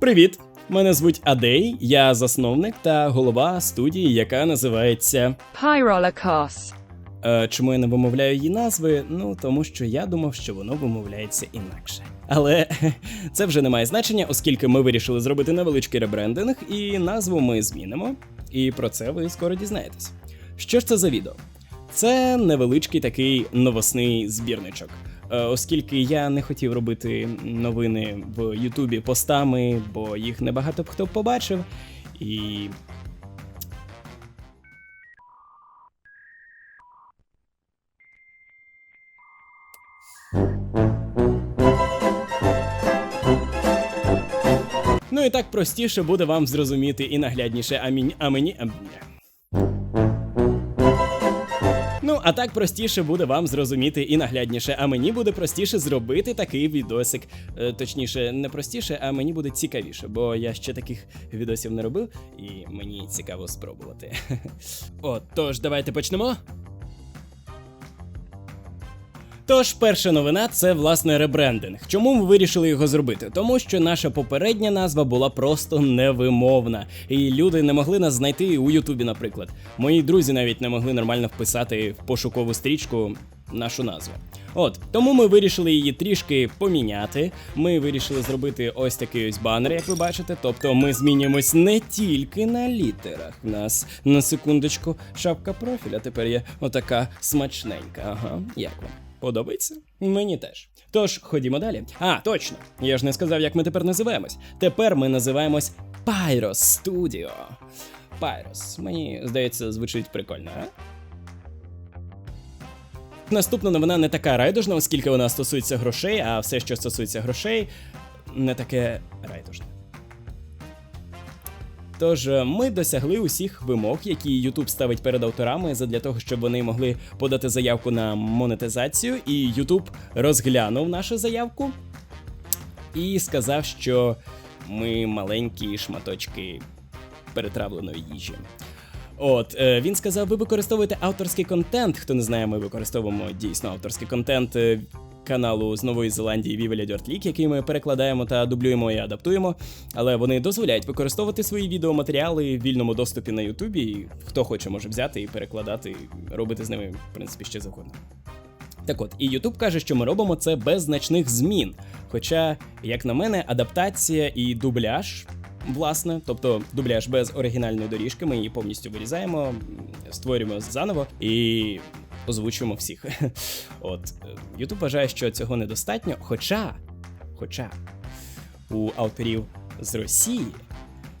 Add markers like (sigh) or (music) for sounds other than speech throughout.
Привіт! Мене звуть Адей, я засновник та голова студії, яка називається. High Е, чому я не вимовляю її назви? Ну тому що я думав, що воно вимовляється інакше. Але (laughs) це вже не має значення, оскільки ми вирішили зробити невеличкий ребрендинг, і назву ми змінимо. І про це ви скоро дізнаєтесь. Що ж це за відео? Це невеличкий такий новосний збірничок. Е, Оскільки я не хотів робити новини в Ютубі постами, бо їх небагато б хто побачив. І Ну і так простіше буде вам зрозуміти і наглядніше, а, мінь, а А... так простіше буде вам зрозуміти і наглядніше, а мені буде простіше зробити такий відосик. Е, точніше, не простіше, а мені буде цікавіше, бо я ще таких відосів не робив, і мені цікаво спробувати. (laughs) Отож, давайте почнемо. Тож, перша новина це власне ребрендинг. Чому ми вирішили його зробити? Тому що наша попередня назва була просто невимовна, і люди не могли нас знайти у Ютубі, наприклад. Мої друзі навіть не могли нормально вписати в пошукову стрічку нашу назву. От тому ми вирішили її трішки поміняти. Ми вирішили зробити ось такий ось банер, як ви бачите. Тобто ми змінюємось не тільки на літерах. У нас на секундочку шапка профіля. Тепер є отака смачненька. Ага, як вам? Подобається? Мені теж. Тож ходімо далі. А, точно. Я ж не сказав, як ми тепер називаємось. Тепер ми називаємось Pyros Studio. Pyros. Мені здається, звучить прикольно, а? Наступна новина не така райдужна, оскільки вона стосується грошей, а все, що стосується грошей, не таке райдужне. Тож е, ми досягли усіх вимог, які YouTube ставить перед авторами, задля того, щоб вони могли подати заявку на монетизацію, і YouTube розглянув нашу заявку і сказав, що ми маленькі шматочки перетравленої їжі. От е, він сказав: ви використовуєте авторський контент. Хто не знає, ми використовуємо дійсно авторський контент е, каналу з Нової Зеландії Viva Dirt який ми перекладаємо та дублюємо і адаптуємо. Але вони дозволяють використовувати свої відеоматеріали в вільному доступі на Ютубі. І хто хоче, може взяти і перекладати, і робити з ними, в принципі, ще завгодно. Так от, і YouTube каже, що ми робимо це без значних змін. Хоча, як на мене, адаптація і дубляж, власне, тобто дубляж без оригінальної доріжки, ми її повністю вирізаємо, створюємо заново і озвучуємо всіх. (laughs) От YouTube вважає, що цього недостатньо. Хоча, хоча у авторів з Росії,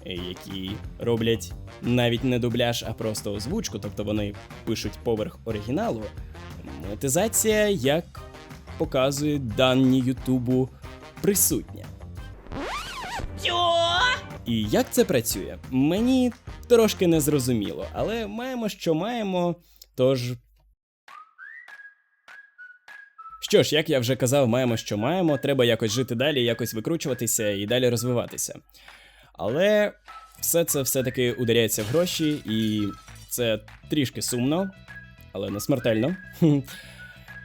які роблять навіть не дубляж, а просто озвучку, тобто вони пишуть поверх оригіналу. Монетизація, як показує дані Ютубу, присутня. І як це працює? Мені трошки не зрозуміло, але маємо, що маємо. Тож. Що ж, як я вже казав, маємо, що маємо. Треба якось жити далі, якось викручуватися і далі розвиватися. Але все це все-таки ударяється в гроші, і це трішки сумно, але не смертельно. (laughs)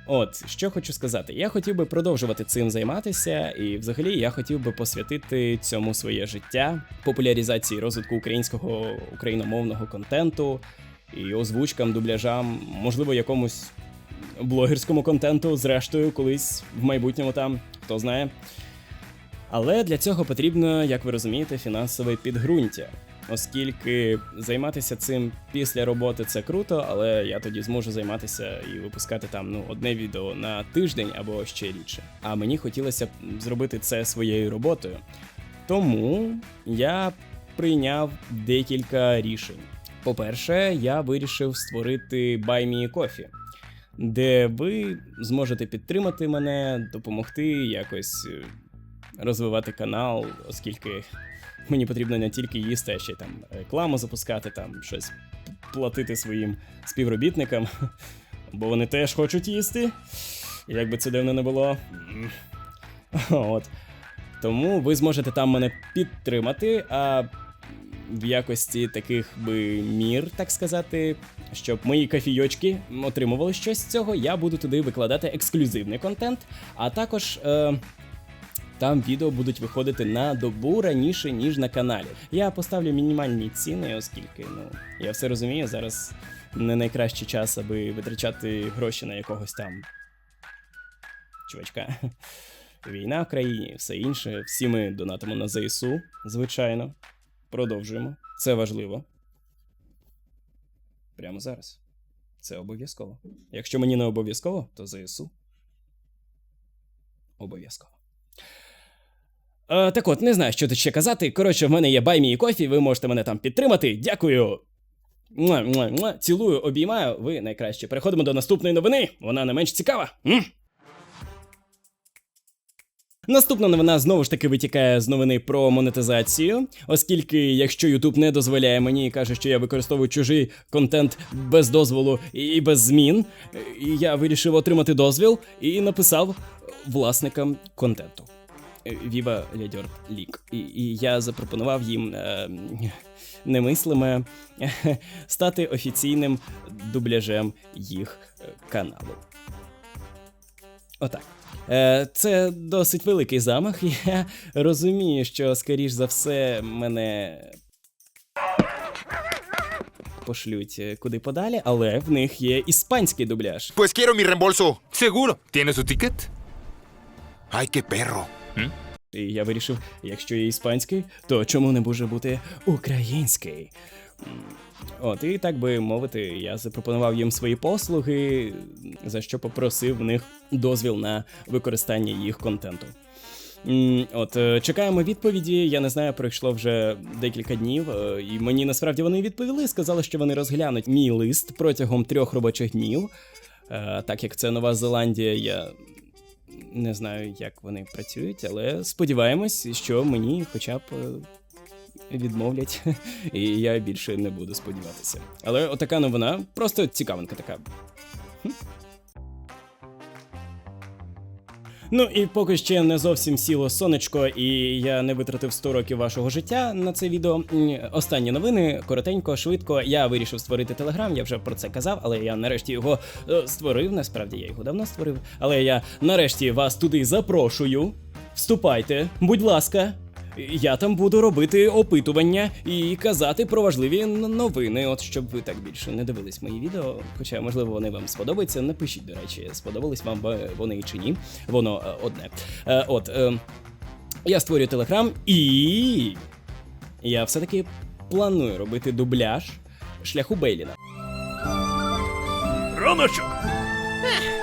От, що хочу сказати, я хотів би продовжувати цим займатися, і взагалі я хотів би посвятити цьому своє життя, популяризації розвитку українського україномовного контенту і озвучкам, дубляжам, можливо, якомусь блогерському контенту, зрештою, колись в майбутньому там, хто знає. Але для цього потрібно, як ви розумієте, фінансове підґрунтя. Оскільки займатися цим після роботи це круто, але я тоді зможу займатися і випускати там ну одне відео на тиждень або ще рідше. А мені хотілося зробити це своєю роботою. Тому я прийняв декілька рішень. По-перше, я вирішив створити Buy Me Coffee, де ви зможете підтримати мене, допомогти якось е, розвивати канал, оскільки мені потрібно не тільки їсти, а ще й там рекламу запускати, там щось платити своїм співробітникам, (laughs) бо вони теж хочуть їсти. Як би це дивно не було. От. Тому ви зможете там мене підтримати, а в якості таких би мір, так сказати, щоб мої кофійочки отримували щось з цього, я буду туди викладати ексклюзивний контент, а також. Е- там відео будуть виходити на добу раніше, ніж на каналі. Я поставлю мінімальні ціни, оскільки ну я все розумію, зараз не найкращий час, аби витрачати гроші на якогось там чувачка. Війна в країні, все інше. Всі ми донатимо на ЗСУ, звичайно. Продовжуємо. Це важливо. Прямо зараз. Це обов'язково. Якщо мені не обов'язково, то ЗСУ. Обов'язково. Е, так от, не знаю, що тут ще казати. Коротше, в мене є баймі і кофі, ви можете мене там підтримати. Дякую. Цілую, обіймаю. Ви найкраще. Переходимо до наступної новини. Вона не менш цікава. М? Наступна новина знову ж таки витікає з новини про монетизацію, оскільки якщо YouTube не дозволяє мені і каже, що я використовую чужий контент без дозволу і без змін, я вирішив отримати дозвіл і написав власникам контенту. Viva Лядьор Лік. І, і я запропонував їм е, немислиме (laughs) стати офіційним дубляжем їх е, каналу. Отак. Е, Це досить великий замах. (laughs) Я розумію, що, скоріш за все, мене пошлють е, куди подалі, але в них є іспанський дубляж. Pues quiero mi reembolso. Seguro. ¿Tiene su ticket? Ay, qué perro. І я вирішив, якщо є іспанський, то чому не може бути український? От, і так би мовити, я запропонував їм свої послуги, за що попросив в них дозвіл на використання їх контенту. От, е, чекаємо відповіді. Я не знаю, пройшло вже декілька днів, е, і мені насправді вони відповіли. Сказали, що вони розглянуть мій лист протягом трьох робочих днів. Е, Так як це Нова Зеландія, я не знаю, як вони працюють, але сподіваємось, що мені хоча б відмовлять, (laughs) і я більше не буду сподіватися. Але отака новина, просто цікавинка така. Ну і поки ще не зовсім сіло сонечко, і я не витратив 100 років вашого життя на це відео. Останні новини, коротенько, швидко. Я вирішив створити телеграм, я вже про це казав, але я нарешті його е, створив. Насправді я його давно створив. Але я нарешті вас туди запрошую. Вступайте, будь ласка. Я там буду робити опитування і казати про важливі новини, от щоб ви так більше не дивились мої відео. Хоча, можливо, вони вам сподобаються. Напишіть, до речі, сподобались вам вони чи ні. Воно е, одне. Е, от е, я створюю телеграм, і я все-таки планую робити дубляж шляху Бейліна. Раночок!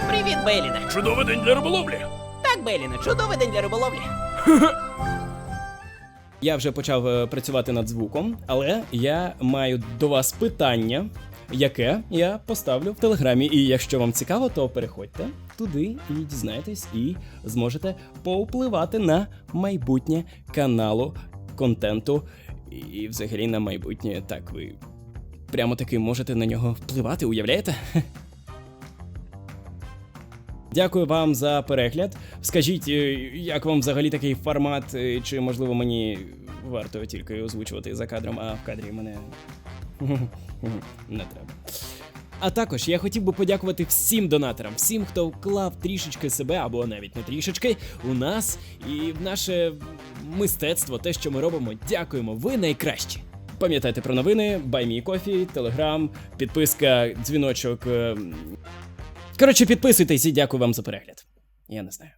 Привіт, Бейліне. Чудовий день для риболовлі! Так, Бейліне, чудовий день для риболовлі. (laughs) Я вже почав е, працювати над звуком, але я маю до вас питання, яке я поставлю в телеграмі. І якщо вам цікаво, то переходьте туди і дізнаєтесь, і зможете повпливати на майбутнє каналу контенту. І взагалі на майбутнє так ви прямо таки можете на нього впливати, уявляєте? (laughs) Дякую вам за перегляд. Скажіть, е, як вам взагалі такий формат, е, чи можливо мені варто тільки озвучувати за кадром, а в кадрі мене не треба. А також я хотів би подякувати всім донаторам, всім, хто вклав трішечки себе, або навіть не трішечки, у нас і в наше мистецтво, те, що ми робимо. Дякуємо, ви найкращі. Пам'ятайте про новини, баймі кофі, телеграм, підписка, дзвіночок. Коротше, підписуйтесь і дякую вам за перегляд. Я не знаю.